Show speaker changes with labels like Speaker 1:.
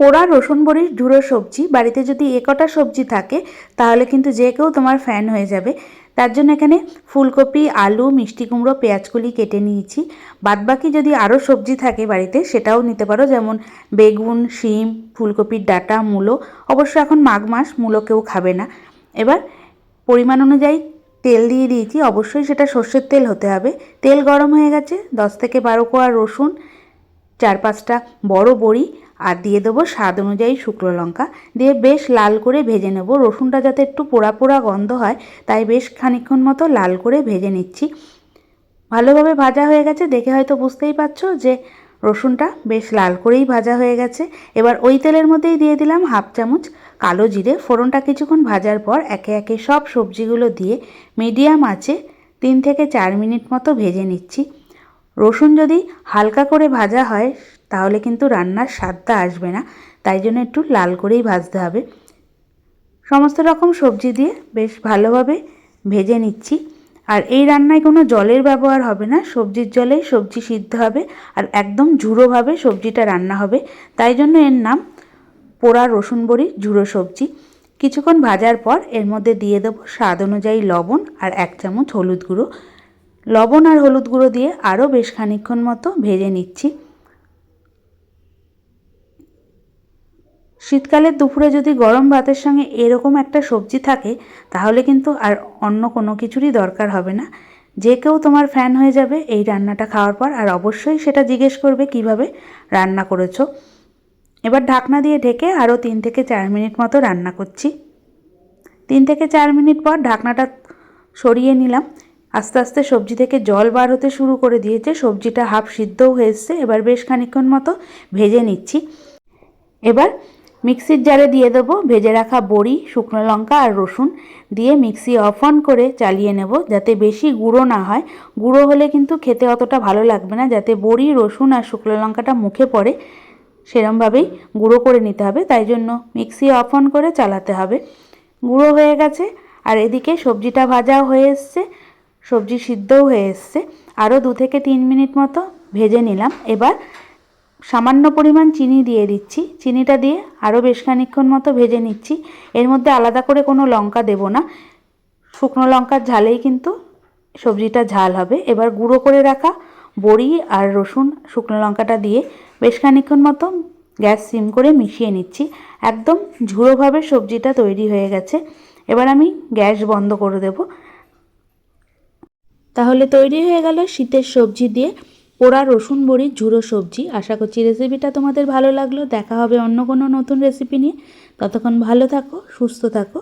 Speaker 1: পোড়া রসুন বড়ির ঝুড়ো সবজি, বাড়িতে যদি একটা সবজি থাকে, তাহলে কিন্তু যে কেউ তোমার ফ্যান হয়ে যাবে। তার জন্য এখানে ফুলকপি, আলু, মিষ্টি কুমড়ো, পেঁয়াজকলি কেটে নিয়েছি। বাদবাকি যদি আরও সবজি থাকে বাড়িতে, সেটাও নিতে পারো। যেমন বেগুন, শিম, ফুলকপির ডাঁটা, মূলো। অবশ্য এখন মাঘ মাস, মূলো কেউ খাবে না। এবার পরিমাণ অনুযায়ী তেল দিয়ে দিয়েছি। অবশ্যই সেটা সর্ষের তেল হতে হবে। তেল গরম হয়ে গেছে, দশ থেকে বারো কোয়া রসুন। চার পাঁচটা বড় বড়ি আর দিয়ে দেবো স্বাদ অনুযায়ী শুকনো লঙ্কা। দিয়ে বেশ লাল করে ভেজে নেব। রসুনটা যাতে একটু পোড়া পোড়া গন্ধ হয়, তাই বেশ খানিক্ষণ মতো লাল করে ভেজে নিচ্ছি। ভালোভাবে ভাজা হয়ে গেছে। দেখে হয়তো বুঝতেই পারছ যে রসুনটা বেশ লাল করেই ভাজা হয়ে গেছে। এবার ওই তেলের মধ্যেই দিয়ে দিলাম হাফ চামচ কালো জিরে। ফোড়নটা কিছুক্ষণ ভাজার পর একে একে সব সবজিগুলো দিয়ে মিডিয়াম আঁচে তিন থেকে চার মিনিট মতো ভেজে নিচ্ছি। রসুন যদি হালকা করে ভাজা হয়, তাহলে কিন্তু রান্নার স্বাদটা আসবে না। তাই জন্য একটু লাল করেই ভাজতে হবে। সমস্ত রকম সবজি দিয়ে বেশ ভালোভাবে ভেজে নিচ্ছি। আর এই রান্নায় কোনো জলের ব্যবহার হবে না। সবজির জলেই সবজি সিদ্ধ হবে আর একদম ঝুড়োভাবে সবজিটা রান্না হবে। তাই জন্য এর নাম পোড়া রসুন বড়ি ঝুড়ো সবজি। কিছুক্ষণ ভাজার পর এর মধ্যে দিয়ে দেবো স্বাদ অনুযায়ী লবণ আর এক চামচ হলুদ গুঁড়ো। লবণ আর হলুদ গুঁড়ো দিয়ে আরও বেশ খানিক্ষণ মতো ভেজে নিচ্ছি। শীতকালের দুপুরে যদি গরম ভাতের সঙ্গে এরকম একটা সবজি থাকে, তাহলে কিন্তু আর অন্য কোনো কিছুরই দরকার হবে না। যে কেউ তোমার ফ্যান হয়ে যাবে এই রান্নাটা খাওয়ার পর, আর অবশ্যই সেটা জিজ্ঞেস করবে কীভাবে রান্না করেছ। এবার ঢাকনা দিয়ে ঢেকে আরও তিন থেকে চার মিনিট মতো রান্না করছি। তিন থেকে চার মিনিট পর ঢাকনাটা সরিয়ে নিলাম। আস্তে আস্তে সবজি থেকে জল বার হতে শুরু করে দিয়েছে। সবজিটা হাফ সিদ্ধও হয়ে এসছে। এবার বেশ খানিক্ষণ মতো ভেজে নিচ্ছি। এবার মিক্সির জারে দিয়ে দেবো ভেজে রাখা বড়ি, শুকনো লঙ্কা আর রসুন দিয়ে মিক্সি অফ অন করে চালিয়ে নেব যাতে বেশি গুঁড়ো না হয়। গুঁড়ো হলে কিন্তু খেতে অতটা ভালো লাগবে না, যাতে বড়ি, রসুন আর শুকনো লঙ্কাটা মুখে পড়ে সেরমভাবেই গুঁড়ো করে নিতে হবে। তাই জন্য মিক্সি অফ অন করে চালাতে হবে। গুঁড়ো হয়ে গেছে। আর এদিকে সবজিটা ভাজাও হয়ে এসছে। সবজি সিদ্ধও হয়ে এসছে। আরও দু থেকে তিন মিনিট মতো ভেজে নিলাম। এবার সামান্য পরিমাণ চিনি দিয়ে দিচ্ছি। চিনিটা দিয়ে আরও বেশ খানিক্ষণ মতো ভেজে নিচ্ছি। এর মধ্যে আলাদা করে কোনো লঙ্কা দেব না। শুকনো লঙ্কার ঝালেই কিন্তু সবজিটা ঝাল হবে। এবার গুঁড়ো করে রাখা বড়ি আর রসুন শুকনো লঙ্কাটা দিয়ে বেশ খানিক্ষণ মতো গ্যাস সিম করে মিশিয়ে নিচ্ছি। একদম ঝুড়োভাবে সবজিটা তৈরি হয়ে গেছে। এবার আমি গ্যাস বন্ধ করে দেব। তাহলে তৈরি হয়ে গেল শীতের সবজি দিয়ে পোড়া রসুন বড়ি ঝুড়ো সবজি। আশা করছি রেসিপিটা তোমাদের ভালো লাগল। দেখা হবে অন্য কোনো নতুন রেসিপি নিয়ে। ততক্ষণ ভালো থাকো, সুস্থ থাকো।